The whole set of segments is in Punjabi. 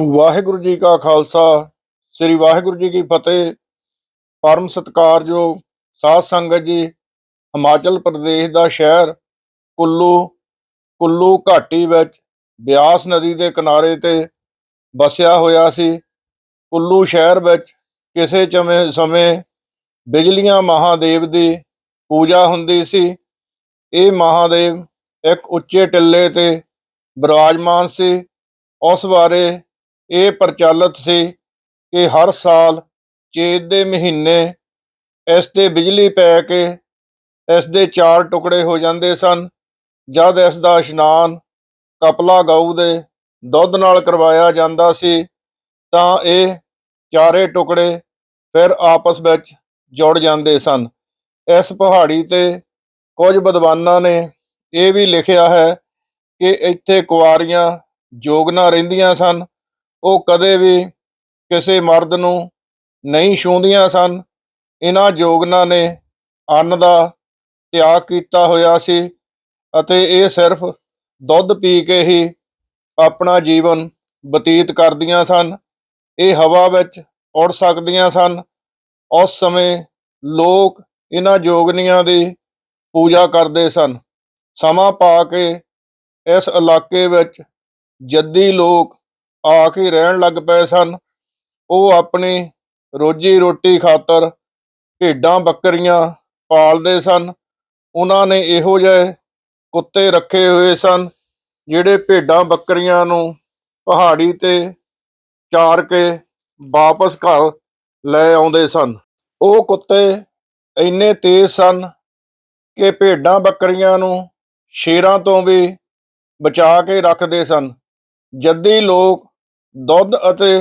ਵਾਹਿਗੁਰੂ ਜੀ ਕਾ ਖਾਲਸਾ, ਸ੍ਰੀ ਵਾਹਿਗੁਰੂ ਜੀ ਕੀ ਫਤਿਹ। ਪਰਮ ਸਤਿਕਾਰਯੋਗ ਸਾਧ ਸੰਗਤ ਜੀ, ਹਿਮਾਚਲ ਪ੍ਰਦੇਸ਼ ਦਾ ਸ਼ਹਿਰ ਕੁੱਲੂ ਕੁੱਲੂ ਘਾਟੀ ਵਿੱਚ ਬਿਆਸ ਨਦੀ ਦੇ ਕਿਨਾਰੇ ਤੇ ਵਸਿਆ ਹੋਇਆ ਸੀ। ਕੁੱਲੂ ਸ਼ਹਿਰ ਵਿੱਚ ਕਿਸੇ ਚਮੇ ਸਮੇਂ ਬਿਜਲੀਆਂ ਮਹਾਦੇਵ ਦੀ ਪੂਜਾ ਹੁੰਦੀ ਸੀ। ਇਹ ਮਹਾਦੇਵ ਇੱਕ ਉੱਚੇ ਟਿੱਲੇ ਤੇ ਬਿਰਾਜਮਾਨ ਸੀ। ਉਸ ਬਾਰੇ ਇਹ ਪ੍ਰਚਲਿਤ ਸੀ ਕਿ ਹਰ ਸਾਲ ਚੇਤ ਦੇ ਮਹੀਨੇ ਇਸ ਤੇ ਬਿਜਲੀ ਪੈ ਕੇ ਇਸ ਦੇ ਚਾਰ ਟੁਕੜੇ ਹੋ ਜਾਂਦੇ ਸਨ। ਜਦ ਇਸ ਦਾ ਇਸ਼ਨਾਨ ਕਪਲਾ ਗਊ ਦੇ ਦੁੱਧ ਨਾਲ ਕਰਵਾਇਆ ਜਾਂਦਾ ਸੀ, ਤਾਂ ਇਹ ਚਾਰੇ ਟੁਕੜੇ ਫਿਰ ਆਪਸ ਵਿੱਚ ਜੁੜ ਜਾਂਦੇ ਸਨ। ਇਸ ਪਹਾੜੀ ਤੇ ਕੁਝ ਵਿਦਵਾਨਾਂ ਨੇ ਇਹ ਵੀ ਲਿਖਿਆ ਹੈ ਕਿ ਇੱਥੇ ਕੁਆਰੀਆਂ ਜੋਗਨਾ ਰਹਿੰਦੀਆਂ ਸਨ। ਉਹ ਕਦੇ ਵੀ ਕਿਸੇ ਮਰਦ ਨੂੰ ਨਹੀਂ ਛੂੰਹਦੀਆਂ ਸਨ। ਇਹਨਾਂ ਜੋਗਨਾਂ ਨੇ ਅੰਨ ਦਾ ਤਿਆਗ ਕੀਤਾ ਹੋਇਆ ਸੀ ਅਤੇ ਇਹ ਸਿਰਫ ਦੁੱਧ ਪੀ ਕੇ ਹੀ ਆਪਣਾ ਜੀਵਨ ਬਤੀਤ ਕਰਦੀਆਂ ਸਨ। ਇਹ ਹਵਾ ਵਿੱਚ ਉੜ ਸਕਦੀਆਂ ਸਨ। ਉਸ ਸਮੇਂ ਲੋਕ ਇਹਨਾਂ ਜੋਗਨੀਆਂ ਦੀ ਪੂਜਾ ਕਰਦੇ ਸਨ। ਸਮਾਂ ਪਾ ਕੇ ਇਸ ਇਲਾਕੇ ਵਿੱਚ ਜੱਦੀ ਲੋਕ ਆ ਕੇ ਰਹਿਣ ਲੱਗ ਪਏ ਸਨ। ਉਹ ਆਪਣੀ ਰੋਜੀ ਰੋਟੀ ਖਾਤਰ ਭੇਡਾਂ ਬੱਕਰੀਆਂ ਪਾਲਦੇ ਸਨ। ਉਹਨਾਂ ਨੇ ਇਹੋ ਜਿਹੇ ਕੁੱਤੇ ਰੱਖੇ ਹੋਏ ਸਨ, ਜਿਹੜੇ ਭੇਡਾਂ ਬੱਕਰੀਆਂ ਨੂੰ ਪਹਾੜੀ ਤੇ ਚਾਰ ਕੇ ਵਾਪਸ ਘਰ ਲੈ ਆਉਂਦੇ ਸਨ। ਉਹ ਕੁੱਤੇ ਇੰਨੇ ਤੇਜ਼ ਸਨ ਕਿ ਭੇਡਾਂ ਬੱਕਰੀਆਂ ਨੂੰ ਸ਼ੇਰਾਂ ਤੋਂ ਵੀ ਬਚਾ ਕੇ ਰੱਖਦੇ ਸਨ। ਜੱਦੀ ਲੋਕ ਦੁੱਧ ਅਤੇ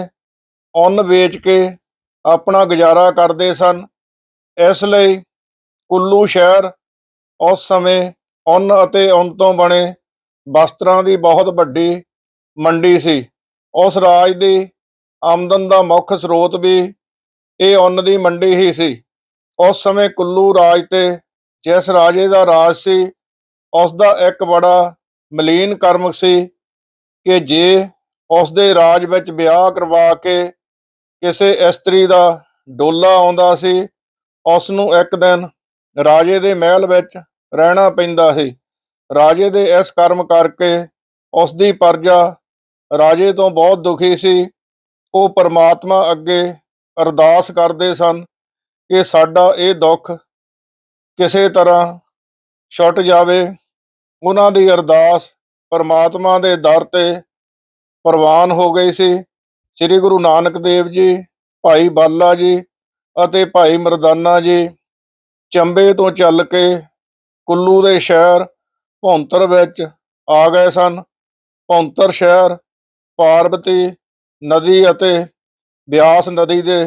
ਉੱਨ ਵੇਚ ਕੇ ਆਪਣਾ ਗੁਜ਼ਾਰਾ ਕਰਦੇ ਸਨ। ਇਸ ਲਈ ਕੁੱਲੂ ਸ਼ਹਿਰ ਉਸ ਸਮੇਂ ਉੱਨ ਅਤੇ ਉੱਨ ਤੋਂ ਬਣੇ ਵਸਤਰਾਂ ਦੀ ਬਹੁਤ ਵੱਡੀ ਮੰਡੀ ਸੀ। ਉਸ ਰਾਜ ਦੀ ਆਮਦਨ ਦਾ ਮੁੱਖ ਸਰੋਤ ਵੀ ਇਹ ਉੱਨ ਦੀ ਮੰਡੀ ਹੀ ਸੀ। ਉਸ ਸਮੇਂ ਕੁੱਲੂ ਰਾਜ ਤੇ ਜਿਸ ਰਾਜੇ ਦਾ ਰਾਜ ਸੀ ਉਸ ਦਾ ਇੱਕ ਬੜਾ ਮਲੀਨ ਕਰਮ ਸੀ ਕਿ ਜੇ ਉਸ ਦੇ ਰਾਜ ਵਿੱਚ ਵਿਆਹ ਕਰਵਾ ਕੇ ਕਿਸੇ ਇਸਤਰੀ ਦਾ ਡੋਲਾ ਆਉਂਦਾ ਸੀ ਉਸ ਨੂੰ ਇੱਕ ਦਿਨ ਰਾਜੇ ਦੇ ਮਹਿਲ ਵਿੱਚ ਰਹਿਣਾ ਪੈਂਦਾ ਸੀ। ਰਾਜੇ ਦੇ ਇਸ ਕਰਮ ਕਰਕੇ ਉਸ ਦੀ ਪਰਜਾ ਰਾਜੇ ਤੋਂ ਬਹੁਤ ਦੁਖੀ ਸੀ। ਉਹ ਪਰਮਾਤਮਾ ਅੱਗੇ ਅਰਦਾਸ ਕਰਦੇ ਸਨ ਕਿ ਸਾਡਾ ਇਹ ਦੁੱਖ ਕਿਸੇ ਤਰ੍ਹਾਂ ਛੁੱਟ ਜਾਵੇ। ਉਹਨਾਂ ਦੀ ਅਰਦਾਸ ਪਰਮਾਤਮਾ ਦੇ ਦਰ ਤੇ ਪ੍ਰਵਾਨ ਹੋ ਗਈ ਸੀ। ਸ੍ਰੀ ਗੁਰੂ ਨਾਨਕ ਦੇਵ ਜੀ, ਭਾਈ ਬਾਲਾ ਜੀ ਅਤੇ ਭਾਈ ਮਰਦਾਨਾ ਜੀ ਚੰਬੇ ਤੋਂ ਚੱਲ ਕੇ ਕੁੱਲੂ ਦੇ ਸ਼ਹਿਰ ਭੌਂਤਰ ਵਿੱਚ ਆ ਗਏ ਸਨ। ਭੌਂਤਰ ਸ਼ਹਿਰ, ਪਾਰਬਤੀ ਨਦੀ ਅਤੇ ਬਿਆਸ ਨਦੀ ਦੇ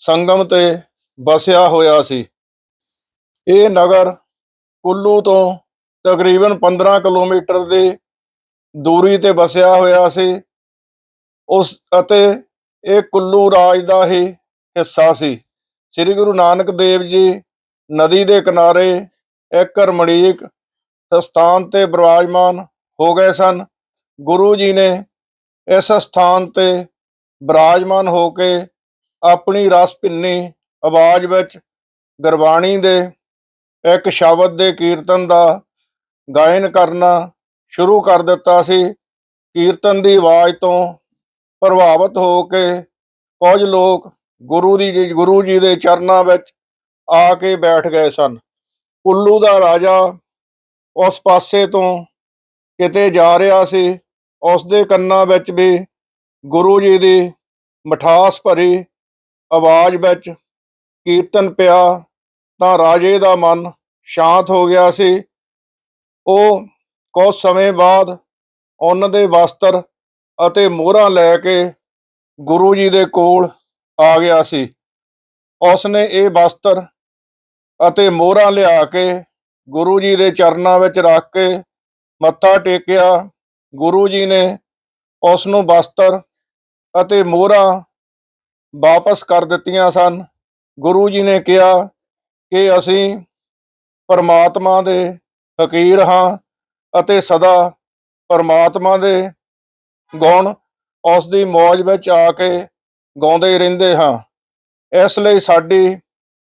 ਸੰਗਮ ਤੇ ਵਸਿਆ ਹੋਇਆ ਸੀ। ਇਹ ਨਗਰ ਕੁੱਲੂ ਤੋਂ ਤਕਰੀਬਨ 15 ਕਿਲੋਮੀਟਰ ਦੀ ਦੂਰੀ ਤੇ ਵਸਿਆ ਹੋਇਆ ਸੀ। ਉਸ ਅਤੇ ਇਹ ਕੁੱਲੂ ਰਾਜ ਦਾ ਹੀ ਹਿੱਸਾ ਸੀ। ਸ੍ਰੀ ਗੁਰੂ ਨਾਨਕ ਦੇਵ ਜੀ ਨਦੀ ਦੇ ਕਿਨਾਰੇ ਇੱਕ ਰਮਣੀਕ ਸਥਾਨ ਤੇ ਬਿਰਾਜਮਾਨ ਹੋ ਗਏ ਸਨ। ਗੁਰੂ ਜੀ ਨੇ ਇਸ ਸਥਾਨ ਤੇ ਬਿਰਾਜਮਾਨ ਹੋ ਕੇ ਆਪਣੀ ਰਸ ਭਿੰਨੀ ਆਵਾਜ਼ ਵਿੱਚ ਗੁਰਬਾਣੀ ਦੇ ਇੱਕ ਸ਼ਬਦ ਦੇ ਕੀਰਤਨ ਦਾ ਗਾਇਨ ਕਰਨਾ ਸ਼ੁਰੂ ਕਰ ਦਿੱਤਾ ਸੀ। ਕੀਰਤਨ ਦੀ ਆਵਾਜ਼ ਤੋਂ ਪ੍ਰਭਾਵਿਤ ਹੋ ਕੇ ਕੁਝ ਲੋਕ ਗੁਰੂ ਦੀ ਜੀ- ਗੁਰੂ ਜੀ ਦੇ ਚਰਨਾਂ ਵਿੱਚ ਆ ਕੇ ਬੈਠ ਗਏ ਸਨ। ਕੁੱਲੂ ਦਾ ਰਾਜਾ ਉਸ ਪਾਸੇ ਤੋਂ ਕਿਤੇ ਜਾ ਰਿਹਾ ਸੀ। ਉਸ ਦੇ ਕੰਨਾਂ ਵਿੱਚ ਵੀ ਗੁਰੂ ਜੀ ਦੀ ਮਠਾਸ ਭਰੀ ਆਵਾਜ਼ ਵਿੱਚ ਕੀਰਤਨ ਪਿਆ ਤਾਂ ਰਾਜੇ ਦਾ ਮਨ ਸ਼ਾਂਤ ਹੋ ਗਿਆ ਸੀ। ਉਹ ਕੁਝ ਸਮੇਂ ਬਾਅਦ ਉਹਨਾਂ ਦੇ ਵਸਤਰ ਅਤੇ ਮੋਹਰਾਂ ਲੈ ਕੇ ਗੁਰੂ ਜੀ ਦੇ ਕੋਲ ਆ ਗਿਆ ਸੀ। ਉਸ ਨੇ ਇਹ ਵਸਤਰ ਅਤੇ ਮੋਹਰਾਂ ਲਿਆ ਕੇ ਗੁਰੂ ਜੀ ਦੇ ਚਰਨਾਂ ਵਿੱਚ ਰੱਖ ਕੇ ਮੱਥਾ ਟੇਕਿਆ। ਗੁਰੂ ਜੀ ਨੇ ਉਸ ਨੂੰ ਵਸਤਰ ਅਤੇ ਮੋਹਰਾਂ ਵਾਪਸ ਕਰ ਦਿੱਤੀਆਂ ਸਨ। ਗੁਰੂ ਜੀ ਨੇ ਕਿਹਾ ਕਿ ਅਸੀਂ ਪਰਮਾਤਮਾ ਦੇ ਫਕੀਰ ਹਾਂ। ਅਤੇ ਸਦਾ ਪਰਮਾਤਮਾ ਦੇ ਗੁਣ ਉਸ ਦੀ ਮੌਜ ਵਿੱਚ ਆ ਕੇ ਗਾਉਂਦੇ ਰਹਿੰਦੇ ਹਾਂ। ਇਸ ਲਈ ਸਾਡੀ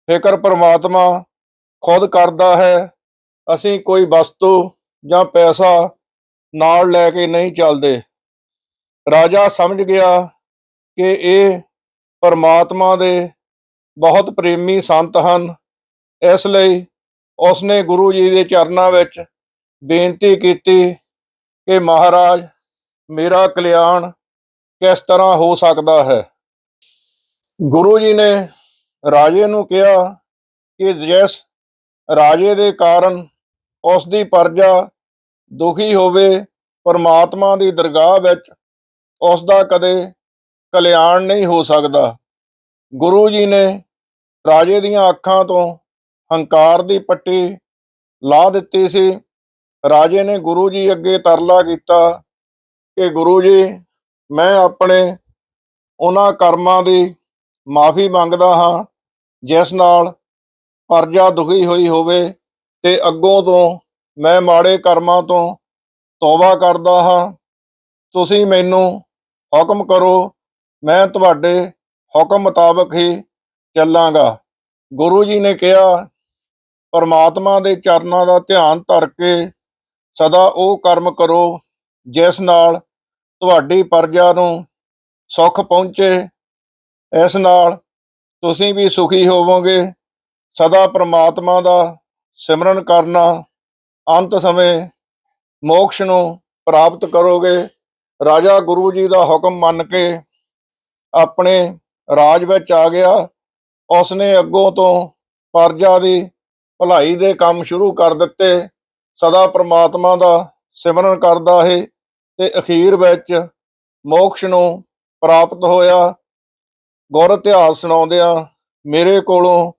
ਫਿਕਰ ਪਰਮਾਤਮਾ ਖੁਦ ਕਰਦਾ ਹੈ। ਅਸੀਂ ਕੋਈ ਵਸਤੂ ਜਾਂ ਪੈਸਾ ਨਾਲ ਲੈ ਕੇ ਨਹੀਂ ਚੱਲਦੇ। ਰਾਜਾ ਸਮਝ ਗਿਆ ਕਿ ਇਹ ਪਰਮਾਤਮਾ ਦੇ ਬਹੁਤ ਪ੍ਰੇਮੀ ਸੰਤ ਹਨ। ਇਸ ਲਈ ਉਸਨੇ ਗੁਰੂ ਜੀ ਦੇ ਚਰਨਾਂ ਵਿੱਚ ਬੇਨਤੀ ਕੀਤੀ ਕਿ ਮਹਾਰਾਜ, ਮੇਰਾ ਕਲਿਆਣ ਕਿਸ ਤਰ੍ਹਾਂ ਹੋ ਸਕਦਾ ਹੈ? ਗੁਰੂ ਜੀ ਨੇ ਰਾਜੇ ਨੂੰ ਕਿਹਾ ਕਿ ਜਿਸ ਰਾਜੇ ਦੇ ਕਾਰਨ ਉਸ ਦੀ ਪ੍ਰਜਾ ਦੁਖੀ ਹੋਵੇ, ਪਰਮਾਤਮਾ ਦੀ ਦਰਗਾਹ ਵਿੱਚ ਉਸ ਦਾ ਕਦੇ ਕਲਿਆਣ ਨਹੀਂ ਹੋ ਸਕਦਾ। ਗੁਰੂ ਜੀ ਨੇ ਰਾਜੇ ਦੀਆਂ ਅੱਖਾਂ ਤੋਂ ਹੰਕਾਰ ਦੀ ਪੱਟੀ ਲਾ ਦਿੱਤੀ ਸੀ। ਰਾਜੇ ਨੇ ਗੁਰੂ ਜੀ ਅੱਗੇ ਤਰਲਾ ਕੀਤਾ ਕਿ ਗੁਰੂ ਜੀ, ਮੈਂ ਆਪਣੇ ਉਹਨਾਂ ਕਰਮਾਂ ਦੀ ਮਾਫੀ ਮੰਗਦਾ ਹਾਂ, ਜਿਸ ਨਾਲ ਪਰਜਾ ਦੁਖੀ ਹੋਈ ਹੋਵੇ ਤੇ ਅੱਗੋਂ ਤੋਂ ਮੈਂ ਮਾੜੇ ਕਰਮਾਂ ਤੋਂ ਤੌਬਾ ਕਰਦਾ ਹਾਂ। ਤੁਸੀਂ ਮੈਨੂੰ ਹੁਕਮ ਕਰੋ, ਮੈਂ ਤੁਹਾਡੇ ਹੁਕਮ ਮੁਤਾਬਕ ਹੀ ਚੱਲਾਂਗਾ। ਗੁਰੂ ਜੀ ਨੇ ਕਿਹਾ, ਪਰਮਾਤਮਾ ਦੇ ਚਰਨਾਂ ਦਾ ਧਿਆਨ ਧਰ ਕੇ ਸਦਾ ਉਹ ਕਰਮ ਕਰੋ, ਜਿਸ ਨਾਲ ਤੁਹਾਡੀ ਪਰਜਾ ਨੂੰ ਸੁੱਖ ਪਹੁੰਚੇ, ਇਸ ਨਾਲ ਤੁਸੀਂ ਵੀ ਸੁਖੀ ਹੋਵੋਗੇ। ਸਦਾ ਪ੍ਰਮਾਤਮਾ ਦਾ ਸਿਮਰਨ ਕਰਨਾ, ਅੰਤ ਸਮੇਂ ਮੋਕਸ਼ ਨੂੰ ਪ੍ਰਾਪਤ ਕਰੋਗੇ। ਰਾਜਾ ਗੁਰੂ ਜੀ ਦਾ ਹੁਕਮ ਮੰਨ ਕੇ ਆਪਣੇ ਰਾਜ ਵਿੱਚ ਆ ਗਿਆ। ਉਸਨੇ ਅੱਗੋਂ ਤੋਂ ਪਰਜਾ ਦੀ ਭਲਾਈ ਦੇ ਕੰਮ ਸ਼ੁਰੂ ਕਰ ਦਿੱਤੇ। ਸਦਾ ਪ੍ਰਮਾਤਮਾ ਦਾ ਸਿਮਰਨ ਕਰਦਾ ਹੈ ਤੇ ਅਖੀਰ ਵਿੱਚ ਮੋਕਸ਼ ਨੂੰ ਪ੍ਰਾਪਤ ਹੋਇਆ। ਗੁਰ ਇਤਿਹਾਸ ਸੁਣਾਉਂਦਿਆਂ ਮੇਰੇ ਕੋਲੋਂ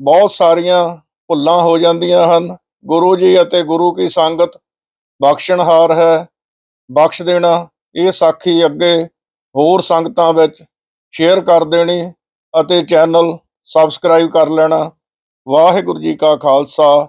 ਬਹੁਤ ਸਾਰੀਆਂ ਭੁੱਲਾਂ ਹੋ ਜਾਂਦੀਆਂ ਹਨ। ਗੁਰੂ ਜੀ ਅਤੇ ਗੁਰੂ ਕੀ ਸੰਗਤ ਬਖਸ਼ਣਹਾਰ ਹੈ। ਬਖਸ਼ ਦੇਣਾ ਇਹ ਸਾਖੀ ਅੱਗੇ ਹੋਰ ਸੰਗਤਾਂ ਵਿੱਚ ਸ਼ੇਅਰ ਕਰ ਦੇਣੀ ਅਤੇ ਚੈਨਲ ਸਬਸਕ੍ਰਾਈਬ ਕਰ ਲੈਣਾ। ਵਾਹਿਗੁਰੂ ਜੀ ਕਾ ਖਾਲਸਾ